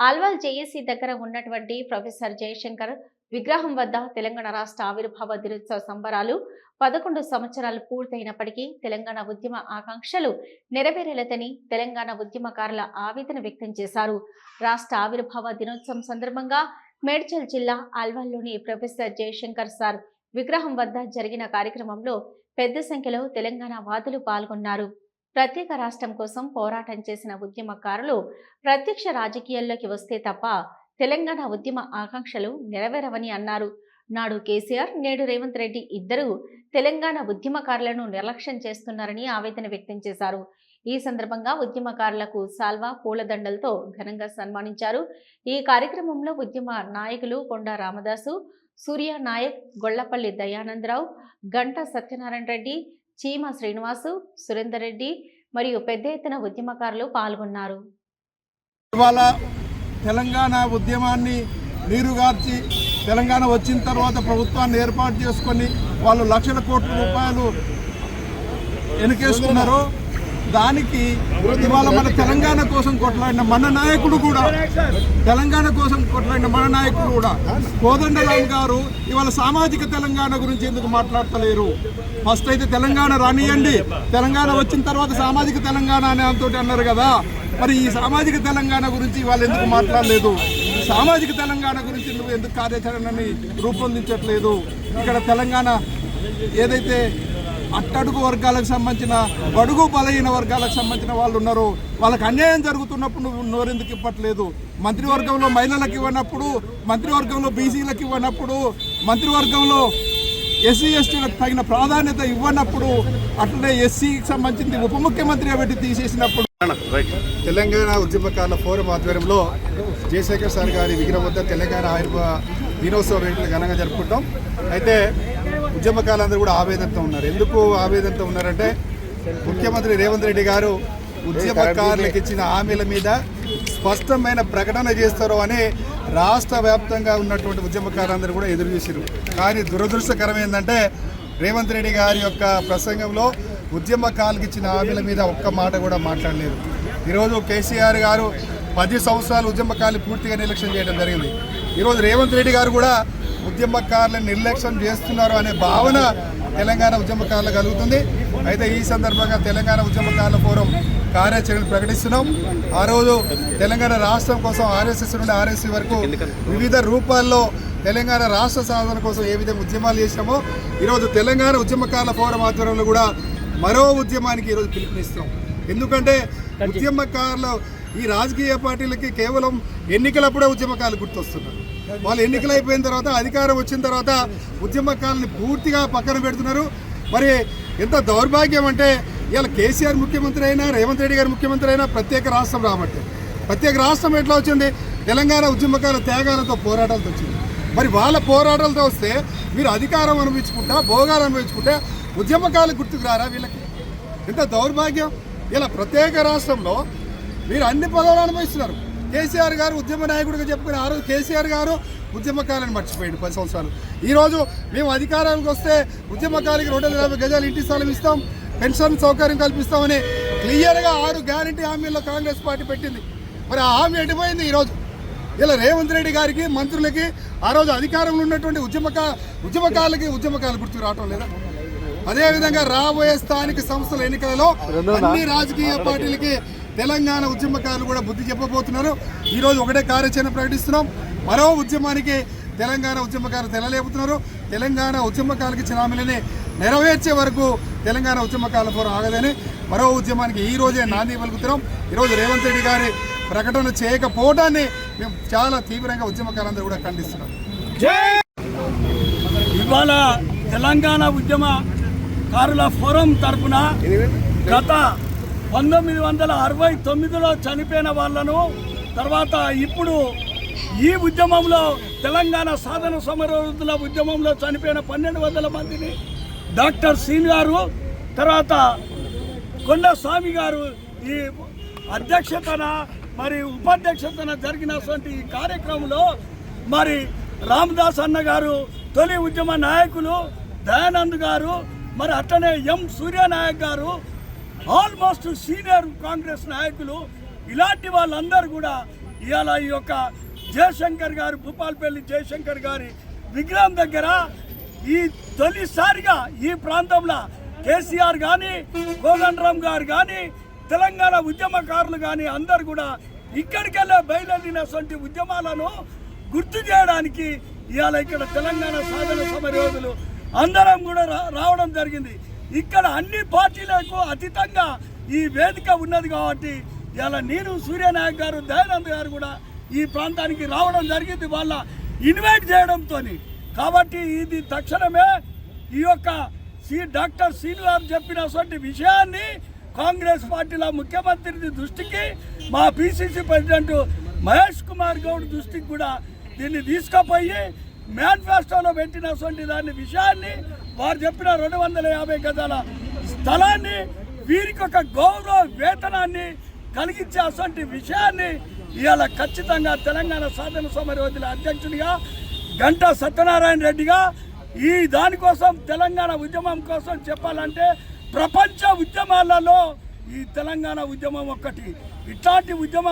Alwal JAC దగ్గర ఉన్నటువంటి professor Jayashankar విగ్రహం వద్ద తెలంగాణ రాష్ట్ర ఆవిర్భావ దినోత్సవ సంబరాలు పదకొండు సంవత్సరాలు పూర్తయినప్పటికీ తెలంగాణ ఉద్యమ ఆకాంక్షలు నెరవేరలేదని తెలంగాణ ఉద్యమకారుల ఆవేదన వ్యక్తం చేశారు. రాష్ట్ర ఆవిర్భావ దినోత్సవం సందర్భంగా మేడ్చల్ జిల్లా ఆల్వాల్లోని ప్రొఫెసర్ జయశంకర్ సార్ విగ్రహం వద్ద జరిగిన కార్యక్రమంలో పెద్ద సంఖ్యలో తెలంగాణ వాదులు పాల్గొన్నారు. ప్రత్యేక రాష్ట్రం కోసం పోరాటం చేసిన ఉద్యమకారులు ప్రత్యక్ష రాజకీయాల్లోకి వస్తే తప్ప తెలంగాణ ఉద్యమ ఆకాంక్షలు నెరవేరవని అన్నారు. నాడు కేసీఆర్ నేడు రేవంత్ రెడ్డి ఇద్దరూ తెలంగాణ ఉద్యమకారులను నిర్లక్ష్యం చేస్తున్నారని ఆవేదన వ్యక్తం చేశారు. ఈ సందర్భంగా ఉద్యమకారులకు సాల్వా పూలదండలతో ఘనంగా సన్మానించారు. ఈ కార్యక్రమంలో ఉద్యమ నాయకులు కొండా రామదాసు సూర్య నాయక్ గొళ్ళపల్లి దయానందరావు గంట సత్యనారాయణ రెడ్డి చీమ శ్రీనివాసు సురేందర్ రెడ్డి మరియు పెద్ద ఎత్తున ఉద్యమకారులు పాల్గొన్నారు. ఇవాళ తెలంగాణ ఉద్యమాన్ని నీరుగార్చి తెలంగాణ వచ్చిన తర్వాత ప్రభుత్వాన్ని ఏర్పాటు చేసుకొని వాళ్ళు లక్షల కోట్ల రూపాయలు వెనకేసుకున్నారు దానికి ఇవాళ మన తెలంగాణ కోసం కొట్లాడిన మన నాయకుడు కూడా తెలంగాణ కోసం కొట్లాడిన మన నాయకుడు కూడా కోదండరామ్ గారు ఇవాళ సామాజిక తెలంగాణ గురించి ఎందుకు మాట్లాడతలేరు? ఫస్ట్ అయితే తెలంగాణ రానియండి. తెలంగాణ వచ్చిన తర్వాత సామాజిక తెలంగాణ అనే అంతటి అన్నారు కదా. మరి ఈ సామాజిక తెలంగాణ గురించి వాళ్ళు ఎందుకు మాట్లాడలేదు? సామాజిక తెలంగాణ గురించి నువ్వు ఎందుకు కార్యాచరణని రూపొందించట్లేదు? ఇక్కడ తెలంగాణ ఏదైతే అట్టడుగు వర్గాలకు సంబంధించిన బడుగు బలహీన వర్గాలకు సంబంధించిన వాళ్ళు ఉన్నారో. వాళ్ళకి అన్యాయం జరుగుతున్నప్పుడు నువ్వు నోరెందుకు ఇవ్వట్లేదు? మంత్రివర్గంలో మహిళలకు ఇవ్వనప్పుడు మంత్రివర్గంలో బీసీలకు ఇవ్వనప్పుడు మంత్రివర్గంలో ఎస్సీ ఎస్టీలకు తగిన ప్రాధాన్యత ఇవ్వనప్పుడు అట్లనే ఎస్సీకి సంబంధించి ఉప ముఖ్యమంత్రిగా పెట్టి తీసేసినప్పుడు. తెలంగాణ ఉద్యమకారుల ఫోరం ఆధ్వర్యంలో జయశేఖర్ సార్ గారి విగ్రహం వద్ద తెలంగాణ ఆవిర్భావ దినోత్సవ వేడుకలు ఘనంగా జరుపుకుంటాం. అయితే ఉద్యమకారులందరూ కూడా ఆవేదనతో ఉన్నారు. ఎందుకు ఆవేదనతో ఉన్నారంటే ముఖ్యమంత్రి రేవంత్ రెడ్డి గారు ఉద్యమకారులకు ఇచ్చిన హామీల మీద స్పష్టమైన ప్రకటన చేస్తారు అని రాష్ట్ర వ్యాప్తంగా ఉన్నటువంటి ఉద్యమకారులందరూ కూడా ఎదురు చూసారు కానీ దురదృష్టకరం ఏంటంటే రేవంత్ రెడ్డి గారి యొక్క ప్రసంగంలో ఉద్యమకారులకు ఇచ్చిన హామీల మీద ఒక్క మాట కూడా మాట్లాడలేదు. ఈరోజు కేసీఆర్ గారు పది సంవత్సరాలు ఉద్యమకారులు పూర్తిగా నిర్లక్ష్యం చేయడం జరిగింది. ఈరోజు రేవంత్ రెడ్డి గారు కూడా ఉద్యమకారులను నిర్లక్ష్యం చేస్తున్నారు అనే భావన తెలంగాణ ఉద్యమకారులు కలుగుతుంది. అయితే ఈ సందర్భంగా తెలంగాణ ఉద్యమకారుల ఫోరం కార్యాచరణ ప్రకటిస్తున్నాం. ఆ రోజు తెలంగాణ రాష్ట్రం కోసం ఆర్ఎస్ఎస్ నుండి ఆర్ఎస్సీ వరకు వివిధ రూపాల్లో తెలంగాణ రాష్ట్ర సాధన కోసం ఏ విధంగా ఉద్యమాలు చేసినామో ఈరోజు తెలంగాణ ఉద్యమకారుల ఫోరం ఆధ్వర్యంలో కూడా మరో ఉద్యమానికి ఈరోజు పిలుపునిస్తున్నాం. ఎందుకంటే ఉద్యమకారులు ఈ రాజకీయ పార్టీలకి కేవలం ఎన్నికలప్పుడే ఉద్యమకాలు గుర్తొస్తున్నారు వాళ్ళు ఎన్నికలు అయిపోయిన తర్వాత అధికారం వచ్చిన తర్వాత ఉద్యమకాలని పూర్తిగా పక్కన పెడుతున్నారు. మరి ఎంత దౌర్భాగ్యం అంటే ఇవాళ కేసీఆర్ ముఖ్యమంత్రి అయినా రేవంత్ రెడ్డి గారు ముఖ్యమంత్రి అయినా ప్రత్యేక రాష్ట్రం రాబట్టే. ప్రత్యేక రాష్ట్రం ఎట్లా వచ్చింది? తెలంగాణ ఉద్యమకాల త్యాగాలతో పోరాటాలతో వచ్చింది. మరి వాళ్ళ పోరాటాలతో వస్తే మీరు అధికారం అనుభవించుకుంటా భోగాలు అనుభవించుకుంటే ఉద్యమకాలు గుర్తుకు రారా వీళ్ళకి? ఎంత దౌర్భాగ్యం! ఇలా ప్రత్యేక రాష్ట్రంలో మీరు అన్ని పదవులు అనుభవిస్తున్నారు. కేసీఆర్ గారు ఉద్యమ నాయకుడిగా చెప్పుకునే ఆ రోజు కేసీఆర్ గారు ఉద్యమకాలను మర్చిపోయాడు పది సంవత్సరాలు. ఈరోజు మేము అధికారానికి వస్తే ఉద్యమకాలకి రెండు వందల యాభై గజాలు ఇంటి స్థలం ఇస్తాం పెన్షన్ సౌకర్యం కల్పిస్తామని క్లియర్గా ఆరు గ్యారంటీ హామీల్లో కాంగ్రెస్ పార్టీ పెట్టింది. మరి ఆ హామీ ఎడిపోయింది ఈరోజు ఇలా రేవంత్ రెడ్డి గారికి మంత్రులకి ఆ రోజు అధికారంలో ఉన్నటువంటి ఉద్యమక ఉద్యమకాలకి ఉద్యమకాలు గుర్తు రావటం లేదా? అదేవిధంగా రాబోయే స్థానిక సంస్థల ఎన్నికలలో అన్ని రాజకీయ పార్టీలకి తెలంగాణ ఉద్యమకారులు కూడా బుద్ధి చెప్పబోతున్నారు. ఈరోజు ఒకటే కార్యాచరణ ప్రకటిస్తున్నాం. మరో ఉద్యమానికి తెలంగాణ ఉద్యమకారులు తెలలేపుతున్నారు తెలంగాణ ఉద్యమకారులకి చిరామిలని నెరవేర్చే వరకు తెలంగాణ ఉద్యమకాల పోరం ఆగదని మరో ఉద్యమానికి ఈ రోజే నాంది పలుకుతున్నాం. ఈరోజు రేవంత్ రెడ్డి గారి ప్రకటన చేయకపోవడాన్ని మేము చాలా తీవ్రంగా ఉద్యమకారులందరూ కూడా ఖండిస్తున్నాం. ఇవాళ తెలంగాణ ఉద్యమ కారుల ఫోరం తరఫున గత పంతొమ్మిది వందల అరవై తొమ్మిదిలో చనిపోయిన వాళ్ళను తర్వాత ఇప్పుడు ఈ ఉద్యమంలో తెలంగాణ సాధన సమరోధుల ఉద్యమంలో చనిపోయిన పన్నెండు వందల మందిని డాక్టర్ సీన్ గారు తర్వాత కొండ స్వామి గారు ఈ అధ్యక్షతన మరి ఉపాధ్యక్షతన జరిగినటువంటి ఈ కార్యక్రమంలో మరి రామదాస్ అన్న గారు తొలి ఉద్యమ నాయకులు దయానంద్ గారు మరి అట్లనే ఎం సూర్యనాయక్ గారు ఆల్మోస్ట్ సీనియర్ కాంగ్రెస్ నాయకులు ఇలాంటి వాళ్ళందరూ కూడా ఇవాళ ఈ యొక్క జయశంకర్ గారు భూపాల్పల్లి జయశంకర్ గారి విగ్రహం దగ్గర ఈ తొలిసారిగా ఈ ప్రాంతంలో కేసీఆర్ కానీ కోదండరామ్ గారు కానీ తెలంగాణ ఉద్యమకారులు కానీ అందరు కూడా ఇక్కడికెళ్ళే బయలుదేరినటువంటి ఉద్యమాలను గుర్తు చేయడానికి ఇవాళ ఇక్కడ తెలంగాణ సాధన సమరయోధులు అందరం కూడా రా- రావడం జరిగింది. ఇక్కడ అన్ని పార్టీలకు అతీతంగా ఈ వేదిక ఉన్నది కాబట్టి ఇలా నేను సూర్యనాయక్ గారు దయానంద్ గారు కూడా ఈ ప్రాంతానికి రావడం జరిగింది. వాళ్ళ ఇన్వైట్ చేయడంతో కాబట్టి ఇది తక్షణమే ఈ యొక్క సి డాక్టర్ శ్రీనివాస్ చెప్పినటువంటి విషయాన్ని కాంగ్రెస్ పార్టీలో ముఖ్యమంత్రి దృష్టికి మా పిసిసి ప్రెసిడెంట్ మహేష్ కుమార్ గౌడ్ దృష్టికి కూడా దీన్ని తీసుకుపోయి మేనిఫెస్టోలో పెట్టినటువంటి దాని విషయాన్ని వారు చెప్పిన రెండు వందల యాభై గజాల స్థలాన్ని వీరికి ఒక గౌరవ వేతనాన్ని కలిగించే అటువంటి విషయాన్ని ఇవాళ ఖచ్చితంగా తెలంగాణ సాధన సమరయోధుల అధ్యక్షుడిగా గంటా సత్యనారాయణ రెడ్డిగా ఈ దానికోసం తెలంగాణ ఉద్యమం కోసం చెప్పాలంటే ప్రపంచ ఉద్యమాలలో ఈ తెలంగాణ ఉద్యమం ఒక్కటి. ఇట్లాంటి ఉద్యమం